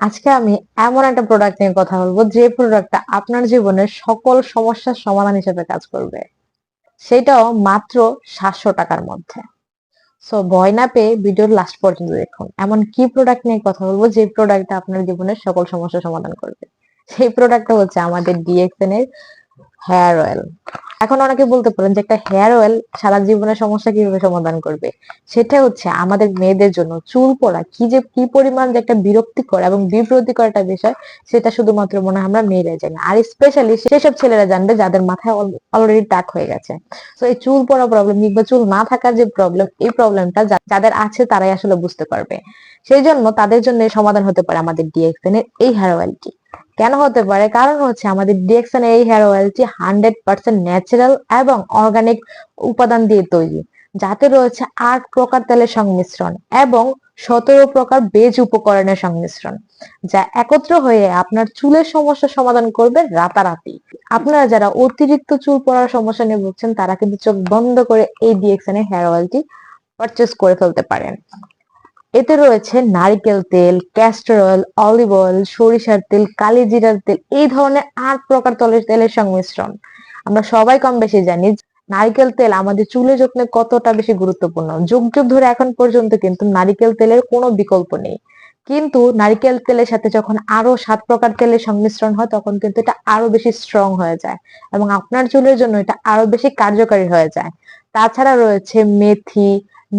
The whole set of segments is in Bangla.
আজকে আমি এমন একটা প্রোডাক্ট নিয়ে কথা বলব, যে প্রোডাক্টটা আপনার জীবনের সকল সমস্যার সমাধান হিসেবে কাজ করবে। সেটাও মাত্র সাতশো টাকার মধ্যে। সো ভয় না পেয়ে ভিডিওর লাস্ট পর্যন্ত দেখুন। এমন কি প্রোডাক্ট নিয়ে কথা বলব, যে প্রোডাক্টটা আপনার জীবনের সকল সমস্যার সমাধান করবে? সেই প্রোডাক্টটা হচ্ছে আমাদের ডিএক্সএন এর হেয়ার অয়েল। এখন অনেকে বলতে পারেন যে একটা হেয়ার অয়েল সারা জীবনের সমস্যা কীভাবে সমাধান করবে? সেটা হচ্ছে আমাদের মেয়েদের জন্য চুল পড়া, কি যে, কি পরিমাণ যে একটা বিরক্তিকর এবং বিব্রতিকর একটা বিষয়, সেটা শুধুমাত্র মনে হয় আমরা মেয়েরাই জানি। আর স্পেশালি সেসব ছেলেরা জানবে যাদের মাথায় অলরেডি টাক হয়ে গেছে। তো এই চুল পড়া প্রবলেম কিংবা চুল না থাকার যে প্রবলেম এই প্রবলেমটা যাদের আছে তারাই আসলে বুঝতে পারবে। সেই জন্য তাদের জন্য সমাধান হতে পারে আমাদের ডিএক্সএন এর এই হেয়ার অয়েলটি। কেন হতে পারে? কারণ হচ্ছে আমাদের ডিএক্সন এই হেয়ার অয়েলটি হান্ড্রেড পার্সেন্ট ন্যাচারাল এবং অর্গানিক উপাদান দিয়ে তৈরি, যাতে রয়েছে আট প্রকার তেলের সংমিশ্রণ এবং সতেরো প্রকার বেজ উপকরণের সংমিশ্রণ, যা একত্র হয়ে আপনার চুলের সমস্যা সমাধান করবে রাতারাতি। আপনারা যারা অতিরিক্ত চুল পড়ার সমস্যা নিয়ে ভুগছেন, তারা কিন্তু চোখ বন্ধ করে এই ডিএক্সন এর হেয়ার অয়েলটি পারচেস করে ফেলতে পারেন। এতে রয়েছে নারিকেল তেল ক্যাস্টর অয়েল অলিভ অয়েল সরিষার তেল, কালি জিরার তেল, এই ধরনের আট প্রকার তলের তেলের সংমিশ্রণ। আমরা সবাই কম বেশি জানি নারিকেল তেল আমাদের চুলের যত্নে কতটা বেশি গুরুত্বপূর্ণ। যুগ যুগ ধরে এখন পর্যন্ত কিন্তু নারিকেল তেলের কোনো বিকল্প নেই। কিন্তু নারিকেল তেলের সাথে যখন আরও সাত প্রকার তেলের সংমিশ্রণ হয়, তখন কিন্তু এটা আরও বেশি স্ট্রং হয়ে যায় এবং আপনার চুলের জন্য এটা আরও বেশি কার্যকারী হয়ে যায়। তাছাড়া রয়েছে মেথি,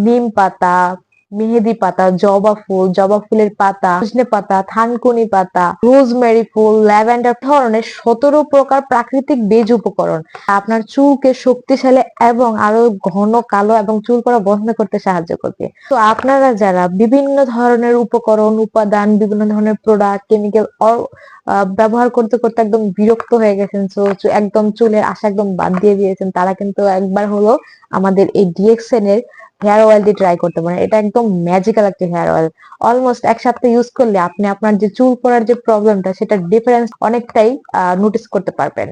নিম পাতা মেহেদি পাতা, জবা ফুল, জবা ফুলের পাতা, সজনে পাতা, থানকুনি পাতা, রোজমেরি ফুল, ল্যাভেন্ডার ধরনের সতেরো প্রকার প্রাকৃতিক বেজ উপকরণ। আপনার চুলকে শক্তিশালী এবং আরও ঘন, কালো এবং চুল করা বন্ধ করতে সাহায্য করবে। তো আপনারা যারা বিভিন্ন ধরনের উপকরণ, উপাদান, বিভিন্ন ধরনের প্রোডাক্ট কেমিক্যাল ব্যবহার করতে করতে একদম বিরক্ত হয়ে গেছেন, তো একদম চুলের আশা একদম বাদ দিয়ে দিয়েছেন, তারা কিন্তু একবার হলো আমাদের এই ডিএক্সএন এর হেয়ার অয়েল দিয়ে ট্রাই করতে পারেন। এটা একদম ম্যাজিক্যাল একটা হেয়ার অয়েল অলমোস্ট এক সপ্তাহ ইউজ করলে আপনি আপনার যে চুল পড়ার যে প্রবলেমটা সেটা ডিফারেন্স অনেকটাই নোটিস করতে পারবেন।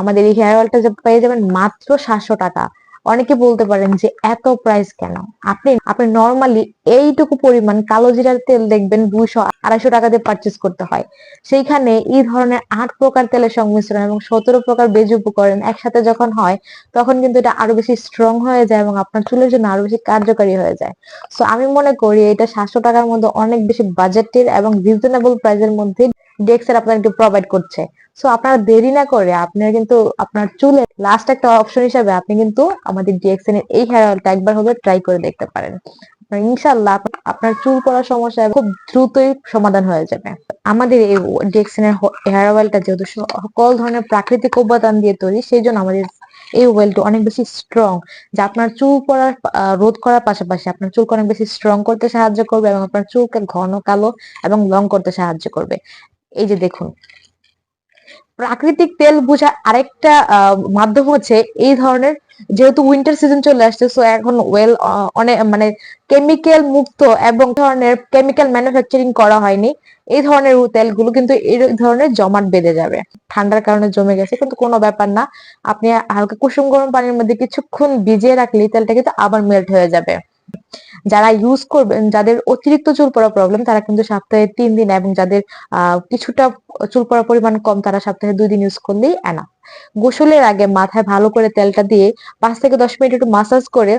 আমাদের এই হেয়ার অয়েলটা পেয়ে যাবেন মাত্র সাতশো টাকা। অনেকে বলতে পারেন যে এত প্রাইস কেন? আপনি আপনি নর্মালি এইটুকু পরিমাণ কালো জিরার তেল দেখবেন দুইশো আড়াইশো টাকা দিয়ে পারচেস করতে হয়। সেইখানে এই ধরনের আট প্রকার তেলের সংমিশ্রণ এবং সতেরো প্রকার বেজ উপকরণ একসাথে যখন হয়, তখন কিন্তু এটা আরও বেশি স্ট্রং হয়ে যায় এবং আপনার চুলের জন্য আরও বেশি কার্যকারী হয়ে যায়। সো আমি মনে করি এটা সাতশো টাকার মধ্যে অনেক বেশি বাজেটের এবং রিজনেবল প্রাইসের মধ্যে ডেক্সের আপনাকে প্রোভাইড করছে। সো আপনারা দেরি না করে আপনার কিন্তু আপনার চুলে লাস্ট একটা অপশন হিসাবে আপনি কিন্তু আমাদের ডিএক্সএন এর এই হেয়ার অয়েলটা একবার হলে ট্রাই করে দেখতে পারেন। ইনশাল্লাহ আপনার চুল পড়ার সমস্যা খুব দ্রুতই সমাধান হয়ে যাবে। আমাদের এই ডিএক্সএন এর হেয়ার অয়েলটা যেহেতু সকল ধরনের প্রাকৃতিক উপাদান দিয়ে তৈরি, সেই জন্য আমাদের এই ওয়েলটা অনেক বেশি স্ট্রং যা আপনার চুল পড়ার রোধ করার পাশাপাশি আপনার চুলকে অনেক বেশি স্ট্রং করতে সাহায্য করবে এবং আপনার চুলকে ঘন, কালো এবং লং করতে সাহায্য করবে। এই যে দেখুন। প্রাকৃতিক তেল বোঝার আরেকটা মাধ্যম হচ্ছে এই ধরনের, যেহেতু উইন্টার সিজন চলে আসছে সো এখন ওয়েল অনেক মানে কেমিক্যাল মুক্ত এবং ধরনের কেমিক্যাল ম্যানুফ্যাকচারিং করা হয়নি, এই ধরনের তেলগুলো কিন্তু এই ধরনের জমাট বেঁধে যাবে। ঠান্ডার কারণে জমে গেছে, কিন্তু কোনো ব্যাপার না। আপনি হালকা কুসুম গরম পানির মধ্যে কিছুক্ষণ ভিজিয়ে রাখলে তেলটা কিন্তু আবার মেল্ট হয়ে যাবে। যারা ইউজ করবেন যাদের অতিরিক্ত চুল পড়া প্রবলেম তারা কিন্তু সপ্তাহে তিন দিন এবং যাদের কিছুটা চুল পড়ার পরিমাণ কম, তারা সপ্তাহে দুই দিন ইউজ করলেই এনা গোসলের আগে মাথায় ভালো করে তেলটা দিয়ে পাঁচ থেকে দশ মিনিট একটু মাসাজ করে,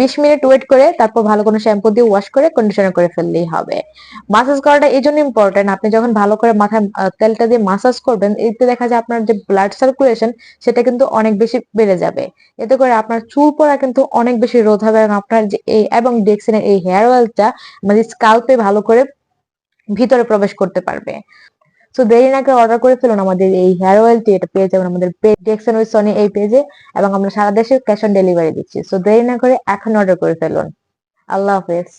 বিশ মিনিট ওয়েট করে, তারপর ভালো কোনো শ্যাম্পু দিয়ে ওয়াশ করে কন্ডিশনার করে ফেললেই হবে। মাসাজ করাটা এই জন্য ইম্পর্টেন্ট আপনি যখন ভালো করে মাথায় তেলটা দিয়ে মাসাজ করবেন, এতে দেখা যায় আপনার যে ব্লাড সার্কুলেশন সেটা কিন্তু অনেক বেশি বেড়ে যাবে। এতে করে আপনার চুল পড়া কিন্তু অনেক বেশি রোধ হবে এবং আপনার যে এই এবং ডেক্সিনের এই হেয়ার অয়েলটা আমাদের স্কাল্পে ভালো করে ভিতরে প্রবেশ করতে পারবে। সো দেরি না করে অর্ডার করে ফেলুন আমাদের এই হেয়ার অয়েলটি এটা পেয়ে যাবেন আমাদের ডেক্সন উইথ সনি এই পেজে এবং আমরা সারা দেশে ক্যাশ অন ডেলিভারি দিচ্ছি। সো দেরি না করে এখন অর্ডার করে ফেলুন। আল্লাহ হাফেজ।